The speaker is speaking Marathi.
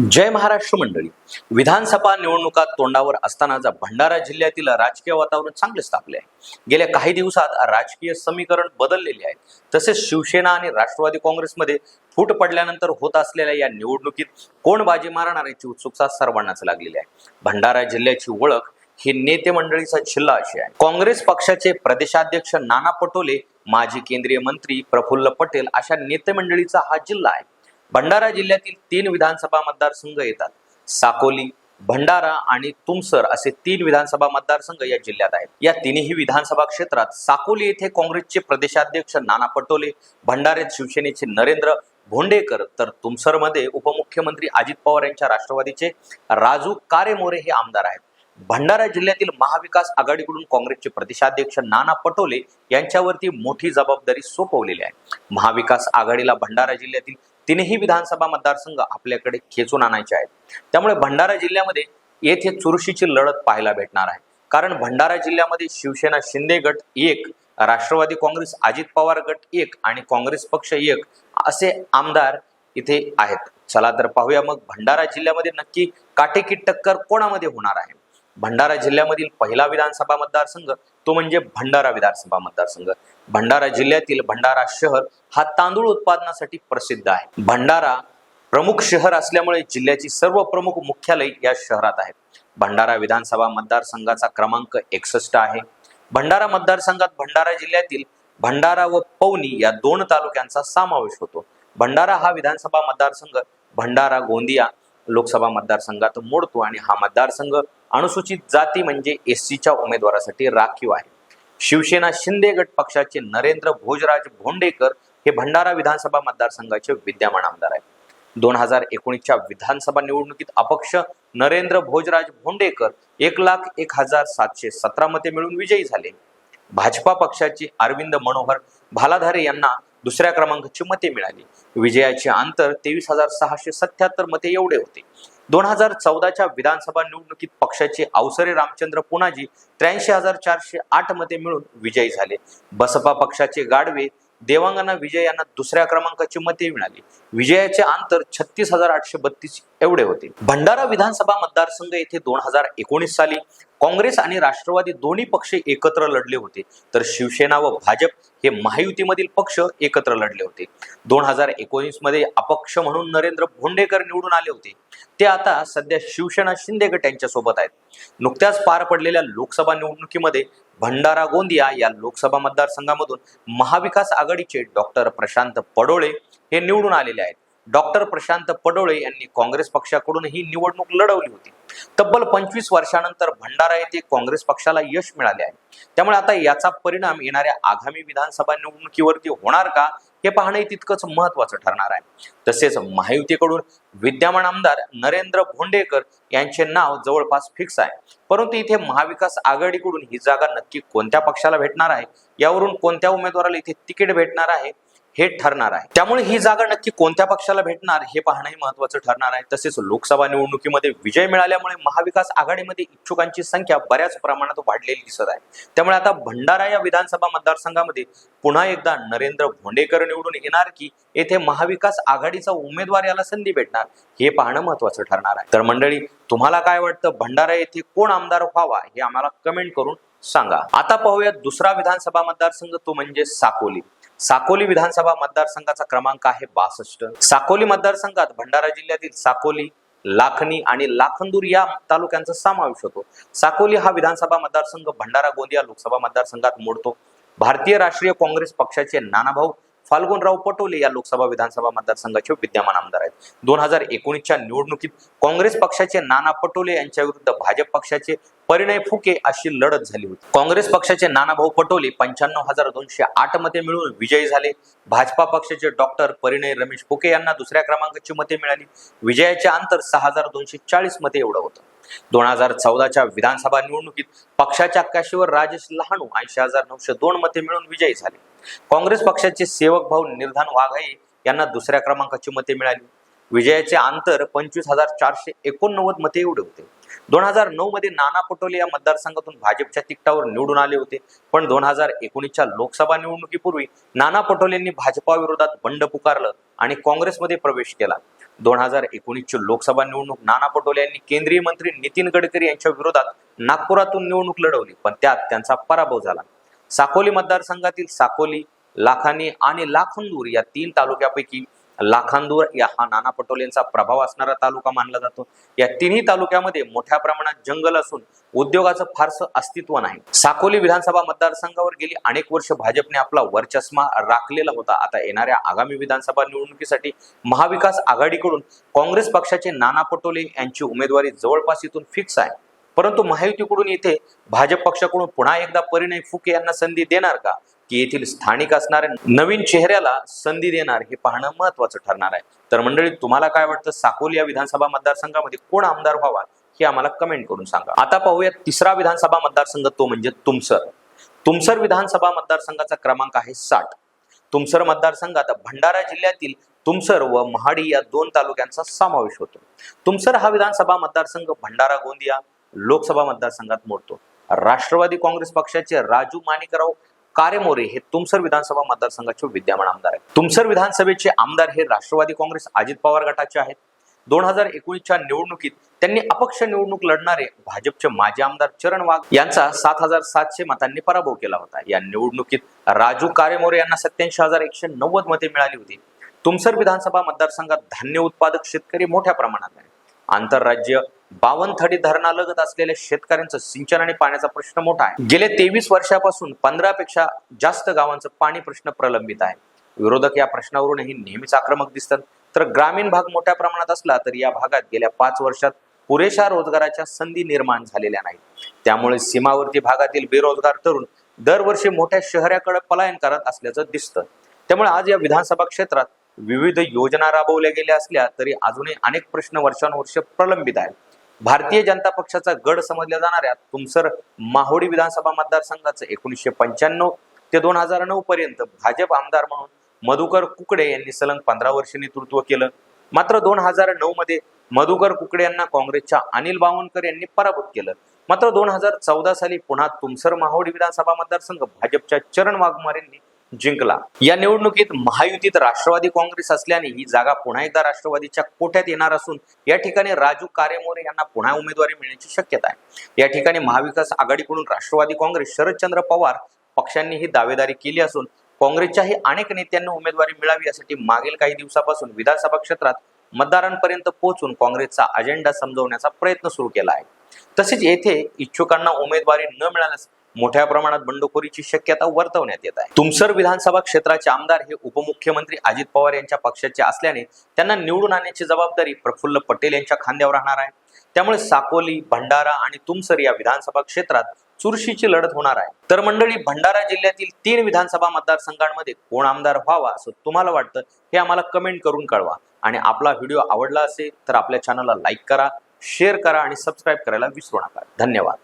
जय महाराष्ट्र मंडळी. विधानसभा निवडणुका तोंडावर असतानाचा भंडारा जिल्ह्यातील राजकीय वातावरण चांगलेच तापले आहे. गेल्या काही दिवसात राजकीय समीकरण बदललेले आहे. तसेच शिवसेना आणि राष्ट्रवादी काँग्रेसमध्ये फूट पडल्यानंतर होत असलेल्या या निवडणुकीत कोण बाजी मारणार याची उत्सुकता सर्वांनाच लागलेली आहे. भंडारा जिल्ह्याची ओळख ही नेते मंडळीचा जिल्हा अशी आहे. काँग्रेस पक्षाचे प्रदेशाध्यक्ष नाना पटोले माजी केंद्रीय मंत्री प्रफुल्ल पटेल अशा नेते मंडळीचा हा जिल्हा आहे. भंडारा जिल्ह्यातील तीन विधानसभा मतदारसंघ येतात. साकोली भंडारा आणि तुमसर असे तीन विधानसभा मतदारसंघ या जिल्ह्यात आहेत. या तिन्ही विधानसभा क्षेत्रात साकोली येथे काँग्रेसचे प्रदेशाध्यक्ष नाना पटोले भंडाऱ्यात शिवसेनेचे नरेंद्र भोंडेकर तर तुमसरमध्ये उपमुख्यमंत्री अजित पवार यांच्या राष्ट्रवादीचे राजू कारेमोरे हे आमदार आहेत. भंडारा जिल्ह्यातील महाविकास आघाडीकडून काँग्रेसचे प्रदेशाध्यक्ष नाना पटोले यांच्यावरती मोठी जबाबदारी सोपवलेली आहे. महाविकास आघाडीला भंडारा जिल्ह्यातील तीनही विधानसभा मतदारसंघ आपल्याकडे खेचून आणायचे आहेत. त्यामुळे भंडारा जिल्ह्यामध्ये येथे चुरशीची लढत पाहायला भेटणार आहे. कारण भंडारा जिल्ह्यामध्ये शिवसेना शिंदे गट एक राष्ट्रवादी काँग्रेस अजित पवार गट एक आणि काँग्रेस पक्ष एक असे आमदार इथे आहेत. चला तर पाहूया मग भंडारा जिल्ह्यामध्ये नक्की काटेकी टक्कर कोणामध्ये होणार आहे? भंडारा जिल्ह्यामधील पहिला विधानसभा मतदारसंघ तो म्हणजे भंडारा विधानसभा मतदारसंघ. भंडारा जिल्ह्यातील भंडारा शहर हा तांदूळ उत्पादनासाठी प्रसिद्ध आहे. भंडारा प्रमुख शहर असल्यामुळे जिल्ह्याची सर्व प्रमुख मुख्यालय या शहरात आहेत. भंडारा विधानसभा मतदारसंघाचा क्रमांक एकसष्ट आहे. भंडारा मतदारसंघात भंडारा जिल्ह्यातील भंडारा व पवनी या दोन तालुक्यांचा समावेश होतो. भंडारा हा विधानसभा मतदारसंघ भंडारा गोंदिया लोकसभा मतदारसंघात मोडतो आणि हा मतदारसंघ अनुसूचित जाती म्हणजे एस सीच्या उमेदवारासाठी राखीव आहे. शिवसेना शिंदे गट पक्षाचे नरेंद्र भोजराज भोंडेकर हे भंडारा विधानसभा मतदारसंघाचे विद्यमान आमदार आहेत. दोन हजार एकोणीसच्या विधानसभा निवडणुकीत अपक्ष नरेंद्र भोजराज भोंडेकर एक लाख एक हजार सातशे सतरा मते मिळून विजयी झाले. भाजपा पक्षाचे अरविंद मनोहर भालाधारे यांना दुसऱ्या क्रमांकाची मते मिळाली. विजयाचे अंतर तेवीस हजार सहाशे सत्याहत्तर मते एवढे होते. दोन हजार चौदाच्या विधानसभा निवडणुकीत पक्षाचे अवसरे रामचंद्र पुनाजी त्र्याऐंशी हजार चारशे आठ मते मिळून विजयी झाले. बसपा पक्षाचे गाडवे देवांगना विजय यांना दुसऱ्या क्रमांकाची मते मिळाली. विजयाचे अंतर छत्तीस हजार आठशे बत्तीस एवढे होते. भंडारा विधानसभा मतदारसंघ येथे दोन हजार एकोणीस साली काँग्रेस आणि राष्ट्रवादी दोन्ही पक्ष एकत्र लढले होते. तर शिवसेना व भाजप हे महायुतीमधील पक्ष एकत्र लढले होते. दोन हजार एकोणीसमध्ये अपक्ष म्हणून नरेंद्र भोंडेकर निवडून आले होते. ते आता सध्या शिवसेना शिंदे गट यांच्या सोबत आहेत. नुकत्याच पार पडलेल्या लोकसभा निवडणुकीमध्ये भंडारा गोंदिया या लोकसभा मतदारसंघामधून महाविकास आघाडीचे डॉक्टर प्रशांत पडोळे हे निवडून आलेले आहेत. डॉक्टर प्रशांत पडोळे यांनी काँग्रेस पक्षाकडून ही निवडणूक लढवली होती. तब्बल पंचवीस वर्षानंतर भंडारा येथे काँग्रेस पक्षाला यश मिळाले आहे. त्यामुळे आता याचा परिणाम येणाऱ्या आगामी विधानसभा निवडणुकीवरती होणार का हे पाहणे तितकंच महत्वाचं ठरणार आहे. तसेच महायुतीकडून विद्यमान आमदार नरेंद्र भोंडेकर यांचे नाव जवळपास फिक्स आहे. परंतु इथे महाविकास आघाडीकडून ही जागा नक्की कोणत्या पक्षाला भेटणार आहे यावरून कोणत्या उमेदवाराला इथे तिकीट भेटणार आहे हे ठरणार आहे. त्यामुळे ही जागा नक्की कोणत्या पक्षाला भेटणार हे पाहणंही महत्वाचं ठरणार आहे. तसेच लोकसभा निवडणुकीमध्ये विजय मिळाल्यामुळे महाविकास आघाडीमध्ये इच्छुकांची संख्या बऱ्याच प्रमाणात वाढलेली दिसत आहे. त्यामुळे आता भंडारा या विधानसभा मतदारसंघामध्ये पुन्हा एकदा नरेंद्र भोंडेकर निवडून येणार की येथे महाविकास आघाडीचा उमेदवार याला संधी भेटणार हे पाहणं महत्वाचं ठरणार आहे. तर मंडळी तुम्हाला काय वाटतं? भंडारा येथे कोण आमदार व्हावा हे आम्हाला कमेंट करून सांगा. आता पाहूया दुसरा विधानसभा मतदारसंघ तो म्हणजे साकोली. साकोली विधानसभा मतदारसंघाचा क्रमांक आहे बासष्ट. साकोली मतदारसंघात भंडारा जिल्ह्यातील साकोली लाखनी आणि लाखंदूर या तालुक्यांचा समावेश होतो. साकोली हा विधानसभा मतदारसंघ भंडारा गोंदिया लोकसभा मतदारसंघात मोडतो. भारतीय राष्ट्रीय काँग्रेस पक्षाचे नानाभाऊ फाल्गुनराव पटोले या लोकसभा विधानसभा मतदारसंघाचे विद्यमान आमदार आहेत. दोन हजार एकोणीसच्या निवडणुकीत काँग्रेस पक्षाचे नाना पटोले यांच्या विरुद्ध भाजप पक्षाचे परिणय फुके अशी लढत झाली होती. काँग्रेस पक्षाचे नानाभाऊ पटोले पंच्याण्णव हजार दोनशे आठ मते मिळून विजयी झाले. भाजपा पक्षाचे डॉक्टर परिणय रमेश फुके यांना दुसऱ्या क्रमांकाची मते मिळाली. विजयाचे अंतर सहा हजार दोनशे चाळीस मते एवढं होतं. दोन हजार चौदाच्या विधानसभा निवडणुकीत पक्षाच्या काशीवर राजेश लहानू ऐंशी हजार नऊशे दोन मते मिळून विजयी झाले. काँग्रेस पक्षाचे सेवक भाऊ निर्धान वाघाई यांना दुसऱ्या क्रमांकाची मते मिळाली. विजयाचे अंतर पंचवीस हजार चारशे एकोणनव्वद मते एवढे होते. दोन हजार नऊ मध्ये नाना पटोले या मतदारसंघातून भाजपच्या तिकटावर निवडून आले होते. पण दोन हजार एकोणीसच्या लोकसभा निवडणुकीपूर्वी नाना पटोलेंनी भाजपा विरोधात बंड पुकारलं आणि काँग्रेसमध्ये प्रवेश केला. दोन हजार एकोणीसची लोकसभा निवडणूक नाना पटोले यांनी केंद्रीय मंत्री नितीन गडकरी यांच्या विरोधात नागपुरातून निवडणूक लढवली पण त्यात त्यांचा पराभव झाला. साकोली मतदारसंघातील साकोली लाखानी आणि लाखंदूर या तीन तालुक्यापैकी लाखांदूर या हा नाना पटोलेंचा प्रभाव असणारा तालुका मानला जातो. या तिन्ही तालुक्यामध्ये मोठ्या प्रमाणात जंगल असून उद्योगाचं फारसं अस्तित्व नाही. साकोली विधानसभा मतदारसंघावर गेली अनेक वर्ष भाजपने आपला वर्चस्मा राखलेला होता. आता येणाऱ्या आगामी विधानसभा निवडणुकीसाठी महाविकास आघाडीकडून काँग्रेस पक्षाचे नाना पटोले यांची उमेदवारी जवळपास इथून फिक्स आहे. परंतु महायुतीकडून येथे भाजप पक्षाकडून पुन्हा एकदा परिणय फुके यांना संधी देणार का? की येथील स्थानिक असणाऱ्या नवीन चेहऱ्याला संधी देणार हे पाहणं महत्वाचं ठरणार आहे. तर मंडळी तुम्हाला काय वाटतं? साकोली या विधानसभा मतदारसंघामध्ये कोण आमदार व्हावा? हे आम्हाला कमेंट करून सांगा. आता पाहूया तिसरा विधानसभा मतदारसंघ तो म्हणजे तुमसर. तुमसर विधानसभा मतदारसंघाचा क्रमांक आहे साठ. तुमसर मतदारसंघात भंडारा जिल्ह्यातील तुमसर व महाडी या दोन तालुक्यांचा समावेश होतो. तुमसर हा विधानसभा मतदारसंघ भंडारा गोंदिया लोकसभा मतदारसंघात मोडतो. राष्ट्रवादी काँग्रेस पक्षाचे राजू माणिकराव कारेमोरे हे तुमसर विधानसभा मतदारसंघाचे विद्यमान आमदार आहेत. तुमसर विधानसभेचे आमदार हे राष्ट्रवादी काँग्रेस अजित पवार गटाचे आहेत. दोन हजार एकोणीसच्या निवडणुकीत त्यांनी अपक्ष निवडणूक लढणारे भाजपचे माजी आमदार चरण वाघ यांचा सात हजार सातशे मतांनी पराभव केला होता. या निवडणुकीत राजू कारेमोरे यांना सत्याऐंशी हजार एकशे नव्वद मते मिळाली होती. तुमसर विधानसभा मतदारसंघात धान्य उत्पादक शेतकरी मोठ्या प्रमाणात आहे आंतरराज्य बावनथडी धरणालगत असलेल्या शेतकऱ्यांचं सिंचन आणि पाण्याचा प्रश्न मोठा आहे. गेले तेवीस वर्षापासून पंधरा पेक्षा जास्त गावांचं पाणी प्रश्न प्रलंबित आहे. विरोधक या प्रश्नावरूनही नेहमीच आक्रमक दिसतात. तर ग्रामीण भाग मोठ्या प्रमाणात असला तर या भागात गेल्या पाच वर्षात पुरेशा रोजगाराच्या संधी निर्माण झालेल्या नाहीत. त्यामुळे सीमावर्ती भागातील बेरोजगार तरुण दरवर्षी मोठ्या शहराकडे पलायन करत असल्याचं दिसतं. त्यामुळे आज या विधानसभा क्षेत्रात विविध योजना राबवल्या गेल्या असल्या तरी अजूनही अनेक प्रश्न वर्षानुवर्ष प्रलंबित आहेत. भारतीय जनता पक्षाचा गड समजल्या जाणाऱ्या तुमसर माहोडी विधानसभा मतदारसंघाचं एकोणीसशे पंच्याण्णव ते दोन हजार नऊ पर्यंत भाजप आमदार म्हणून मधुकर कुकडे यांनी सलग पंधरा वर्ष नेतृत्व केलं. मात्र दोन हजार नऊ मध्ये मधुकर कुकडे यांना काँग्रेसच्या अनिल बावनकर यांनी पराभूत केलं. मात्र दोन हजार चौदा साली पुन्हा तुमसर माहोडी विधानसभा मतदारसंघ भाजपच्या चरण वाघमारेंनी जिंकला. या निवडणुकीत महायुतीत राष्ट्रवादी काँग्रेस असल्याने ही जागा पुन्हा एकदा राष्ट्रवादीच्या कोट्यात येणार असून या ठिकाणी राजू कारेमोरे यांना पुन्हा उमेदवारी मिळण्याची शक्यता आहे. या ठिकाणी महाविकास आघाडीकडून राष्ट्रवादी काँग्रेस शरदचंद्र पवार पक्षांनी ही दावेदारी केली असून काँग्रेसच्याही अनेक नेत्यांना उमेदवारी मिळावी यासाठी मागील काही दिवसापासून विधानसभा क्षेत्रात मतदारांपर्यंत पोहोचून काँग्रेसचा अजेंडा समजवण्याचा प्रयत्न सुरू केला आहे. तसेच येथे इच्छुकांना उमेदवारी न मिळाल्यास मोठ्या प्रमाणात बंडखोरीची शक्यता वर्तवण्यात येत आहे. तुमसर विधानसभा क्षेत्राचे आमदार हे उपमुख्यमंत्री अजित पवार यांच्या पक्षाचे असल्याने त्यांना निवडून आणण्याची जबाबदारी प्रफुल्ल पटेल यांच्या खांद्यावर राहणार आहे. त्यामुळे साकोली भंडारा आणि तुमसर या विधानसभा क्षेत्रात चुरशीची लढत होणार आहे. तर मंडळी भंडारा जिल्ह्यातील तीन विधानसभा मतदारसंघांमध्ये कोण आमदार व्हावा असं तुम्हाला वाटतं हे आम्हाला कमेंट करून कळवा. आणि आपला व्हिडिओ आवडला असेल तर आपल्या चॅनलला लाईक करा शेअर करा आणि सबस्क्राईब करायला विसरू नका. धन्यवाद.